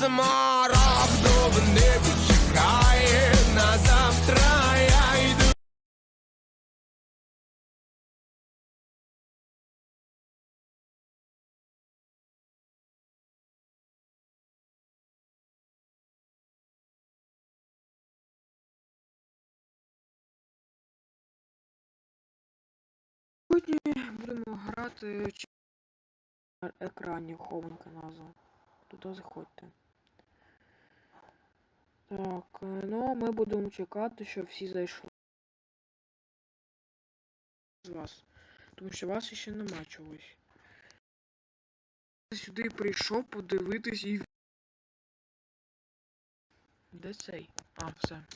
сморок в небі чекає на завтра. Я йду. Сьогодні будемо грати на екрані хованка назва. Туди заходьте. Так, ну ми будемо чекати, щоб всі зайшли з вас. Тому що вас ще нема чогось. Сюди прийшов подивитись і. Де цей? А, все.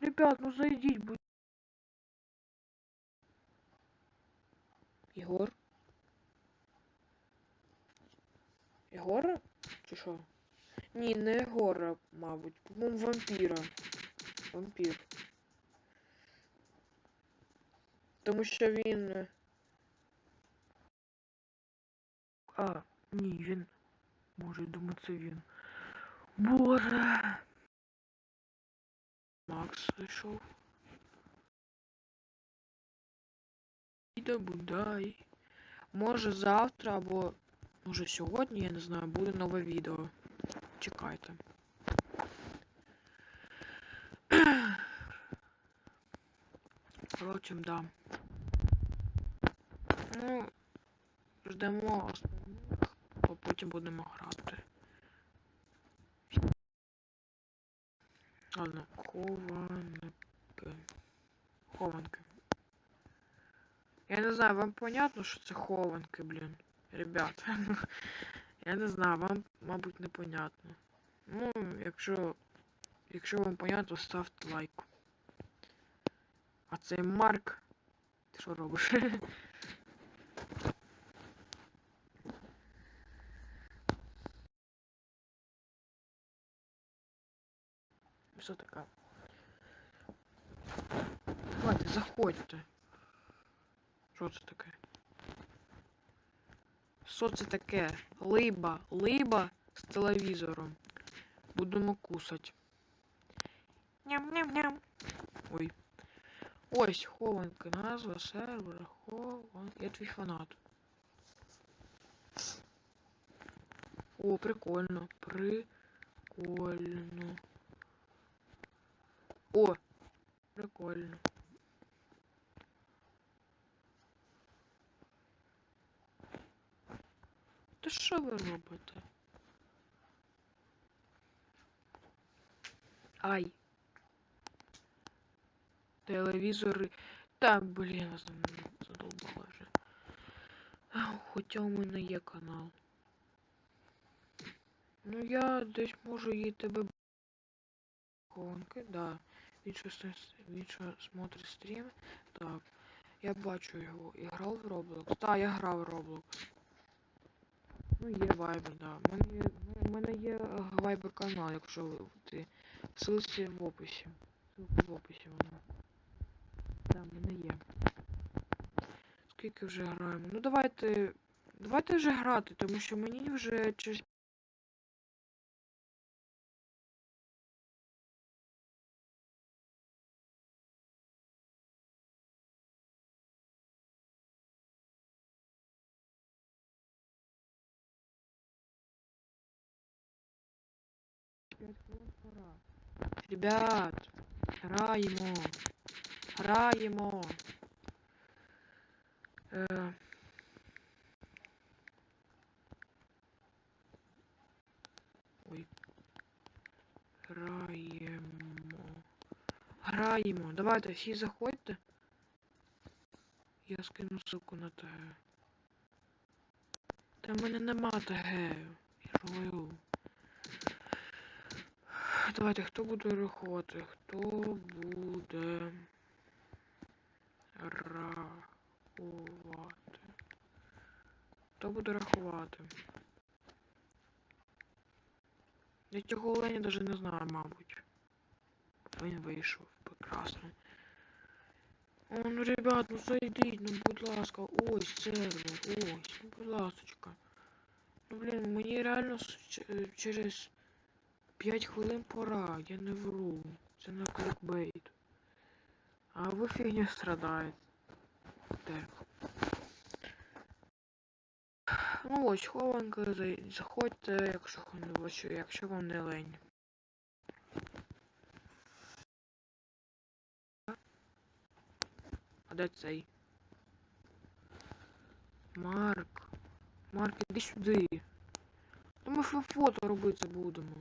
Ребят, ну зайдіть, будь. Єгор? Єгора? Чи що? Ні, не Єгора, мабуть. По-моєму, вампіра. Вампір. Тому що він. е, А, ні, він. Боже, я думаю, це він. Боже. Макс зайшов. Іда Будай. Може завтра або може сьогодні, я не знаю, буде нове відео. Чекайте. Коротше, да. Ну, ждемо основних, а потім будемо грати. Ладно, хованки. Хованки. Я не знаю, вам понятно, що це хованки, блін. Ребят. Я не знаю, вам, мабуть, непонятно. Ну, якщо. Якщо вам понятно, ставте лайк. А цей Марк. Ти що робиш? Що таке? Давайте, заходьте. Що це таке? Що це таке? Либа, либа з телевізором. Будемо кусать. Ням-ням-ням. Ой. Ось хованка, назва сервера, хован. Я твій фанат. О, прикольно. Прикольно. О! Прикольно. Та що ви робите? Ай. Телевізори. Та, блін, задовбала вже. Ау, Хоча у мене є канал. Ну я десь можу її тебе Хованки, да. Він що, смотрить стрім. Так. Я бачу його. І грав в Roblox. Так, я грав в Roblox. Ну, є вайбер, да. У мене є, у мене є вайбер канал, якщо ти. Ссылці в описі. Ссылка в описі вона. Да, в мене є. Скільки вже граємо? Ну давайте. Давайте вже грати, тому що мені вже через п'ять хвилин пора. Ребят, граємо. Граємо. Е... Ой. Граємо. Граємо. Давайте всі заходьте. Я скину ссылку на ТГ. Та в мене нема ТГ. Я ж Давайте, хто буде рахувати? Хто буде рахувати? Хто буде рахувати? Я цього оленя навіть не знаю, мабуть. Він вийшов. Прекрасно. О, ну ребят, ну зайдіть, ну будь ласка, ось сервер, ось, ну будь ласочка. Ну, блін, мені реально через 5 хвилин пора, я не вру. Це не клікбейт. А ви фігня страдаєте. Ну ось, хованка, заходьте, якщо, хо- якщо вам не лень. А де цей? Марк. Марк, іди сюди. Та ми фо- фото робити будемо.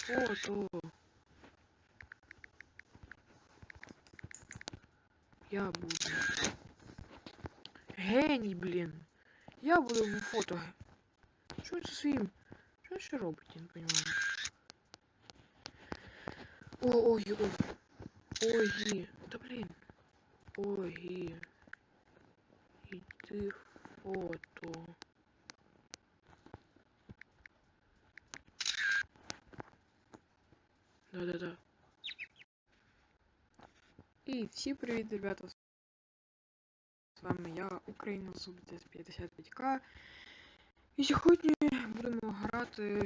Фото. Я буду. Геній, блін. Я буду в фото. ге- Що він зі своїм? Що він ще робить, я не понимаю. О, ой, ой. Ой, да блін. Ой. Іди фото. Да-да-да. І всім привіт, ребята. З вами я, Україна Субтес 55К. І сьогодні будемо грати